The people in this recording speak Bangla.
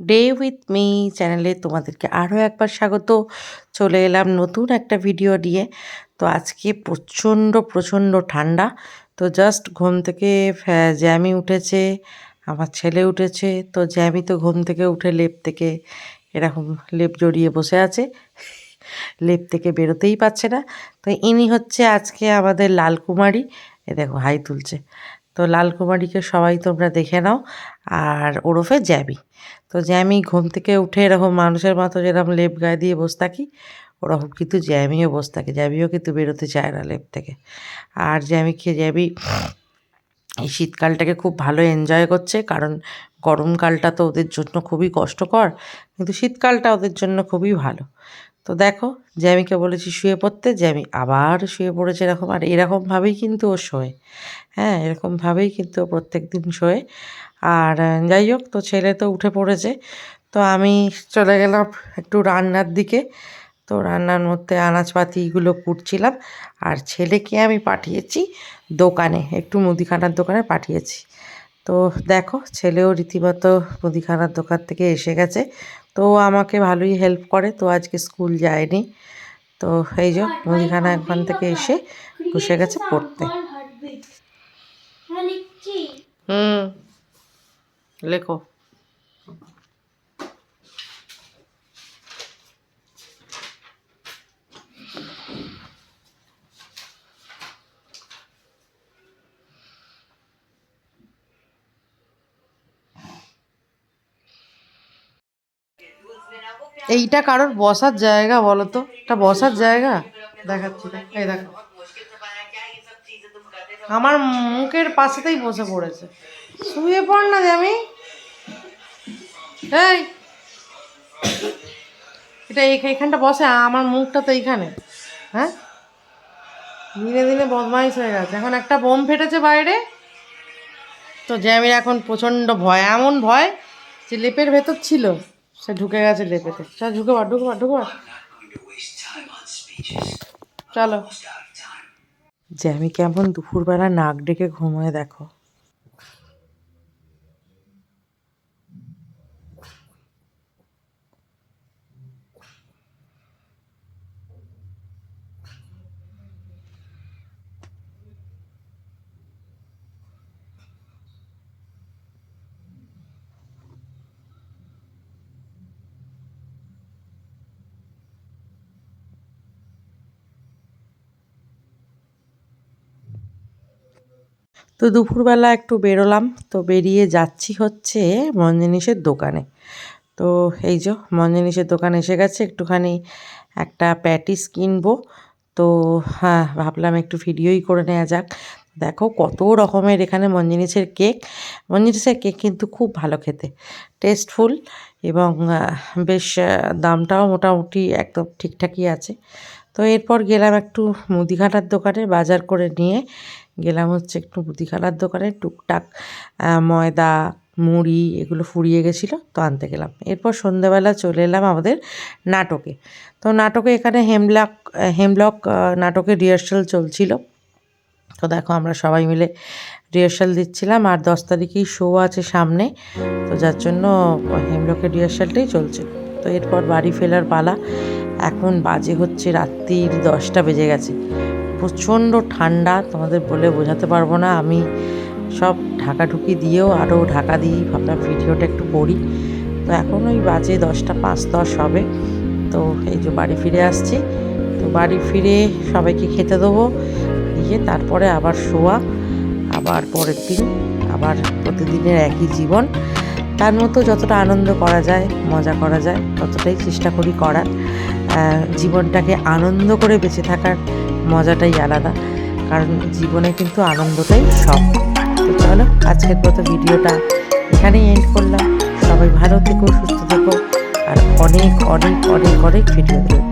ডে উইথ মি চ্যানেলে তোমাদেরকে আরও একবার স্বাগত। চলে এলাম নতুন একটা ভিডিও নিয়ে। তো আজকে প্রচণ্ড প্রচণ্ড ঠান্ডা। তো জাস্ট ঘুম থেকে জ্যামি উঠেছে, আমার ছেলে উঠেছে। তো জ্যামি তো ঘুম থেকে উঠে লেপ থেকে এরকম লেপ জড়িয়ে বসে আছে। লেপ থেকে বেরোতেই পারছে না। তো ইনি হচ্ছে আজকে আমাদের লালকুমারী। এ দেখো, হাই তুলছে। তো লালকুমারীকে সবাই তোমরা দেখে নাও আর ওরফে জ্যামি। তো জ্যামি ঘুম থেকে উঠে এরকম মানুষের মতো যেরকম লেপ গায়ে দিয়ে বসে থাকি, ওরকম কিন্তু জ্যামিও বসে থাকে। জ্যামিও কিন্তু বেরোতে চায় না লেপ থেকে। আর জ্যামিকে জ্যামি এই শীতকালটাকে খুব ভালো এনজয় করছে, কারণ গরমকালটা তো ওদের জন্য খুবই কষ্টকর, কিন্তু শীতকালটা ওদের জন্য খুবই ভালো। তো দেখো, জ্যামিকে বলেছি শুয়ে পড়তে, জ্যামি আবার শুয়ে পড়েছে এরকম। আর এরকমভাবেই কিন্তু ও শোয়। হ্যাঁ এরকমভাবেই কিন্তু ও প্রত্যেক দিন শোয়। আর যাই হোক তো ছেলে তো উঠে পড়েছে। তো আমি চলে গেলাম একটু রান্নার দিকে। তো রান্নার মধ্যে আনাজপাতিগুলো কুটছিলাম। আর ছেলেকে আমি পাঠিয়েছি দোকানে, একটু মুদিখানার দোকানে পাঠিয়েছি। তো দেখো ছেলেও রীতিমতো মুদিখানার দোকান থেকে এসে গেছে। তো আমাকে ভালোই হেল্প করে তো আজকে স্কুল যায়নি। তো এই যে মুদিখানা ওখান থেকে এসে বসে গেছে পড়তে। হ্যাঁ হুম লেখো। এইটা কারোর বসার জায়গা বলো তো? এটা বসার জায়গা? দেখাচ্ছি এই দেখো। আমার মুখের পাশেতেই বসে পড়েছে। শুয়ে পড় না যে আমি। এই। এটা এই- এইখানটা বসে আমার মুখটা তো এইখানে। হ্যাঁ? দিনে দিনে বদমাইশ হয়ে গেছে। এখন একটা বোম ফেটেছে বাইরে। তো জ্যামির এখন প্রচণ্ড ভয়, এমন ভয় যে লেপের ভেতর ছিল। সে ঢুকে গেছে লেপেতে চল, ঢুকে পার ঢুকে পার ঢুকে পার চলো। যে আমি কেমন দুপুরবেলা নাক ডেকে ঘুমোয় দেখো। তো দুপুরবেলা একটু বেরোলাম, তো বেরিয়ে যাচ্ছি হচ্ছে মন জিনিসের দোকানে। তো এই যে মন জিনিসের দোকান এসে গেছে, একটুখানি একটা প্যাটিস কিনবো। তো হ্যাঁ ভাবলাম একটু ভিডিওই করে নেওয়া যাক। দেখো কত রকমের এখানে মঞ্জিনিসের কেক। মন জিনিসের কেক কিন্তু খুব ভালো খেতে, টেস্টফুল এবং বেশ দামটাও মোটামুটি একদম ঠিকঠাকই আছে। তো এরপর গেলাম একটু মুদিখানার দোকানে বাজার করে নিয়ে গেলাম হচ্ছে একটু মুদিখানার দোকানে, টুকটাক ময়দা, মুড়ি এগুলো ফুরিয়ে গেছিল, তো আনতে গেলাম। এরপর সন্ধ্যাবেলা চলে এলাম আমাদের নাটকে। তো নাটকে এখানে হেমলক হেমলক নাটকের রিহার্সাল চলছিল। তো দেখো আমরা সবাই মিলে রিহার্সাল দিচ্ছিলাম, আর দশ তারিখেই শো আছে সামনে, তো যার জন্য হেমলকের রিহার্সালটাই চলছে। তো এরপর বাড়ি ফেরার পালা, এখন বাজে হচ্ছে রাত্রির দশটা বেজে গেছে। প্রচণ্ড ঠান্ডা, তোমাদের বলে বোঝাতে পারব না। আমি সব ঢাকাঢুকি দিয়েও আরও ঢাকা দিয়েই ভাবলাম ভিডিওটা একটু করি। তো এখন ওই বাজে দশটা পাঁচ দশ হবে। তো এই যে বাড়ি ফিরে আসছি। তো বাড়ি ফিরে সবাইকে খেতে দেবো। দিয়ে তারপরে আবার শোয়া, আবার পরের দিন, আবার প্রতিদিনের একই জীবন। তার মতো যতটা আনন্দ করা যায়, মজা করা যায়, ততটাই চেষ্টা করি করার। জীবনটাকে আনন্দ করে বেঁচে থাকার মজাটাই আলাদা। কারণ জীবনে কিন্তু আনন্দটাই সব। তো চলো, আজকের মতো ভিডিওটা এখানেই এন্ড করলাম। সবাই ভালো থেকো, সুস্থ থেকো, আর অনেক অনেক অনেক অনেক ভিডিও দেবো।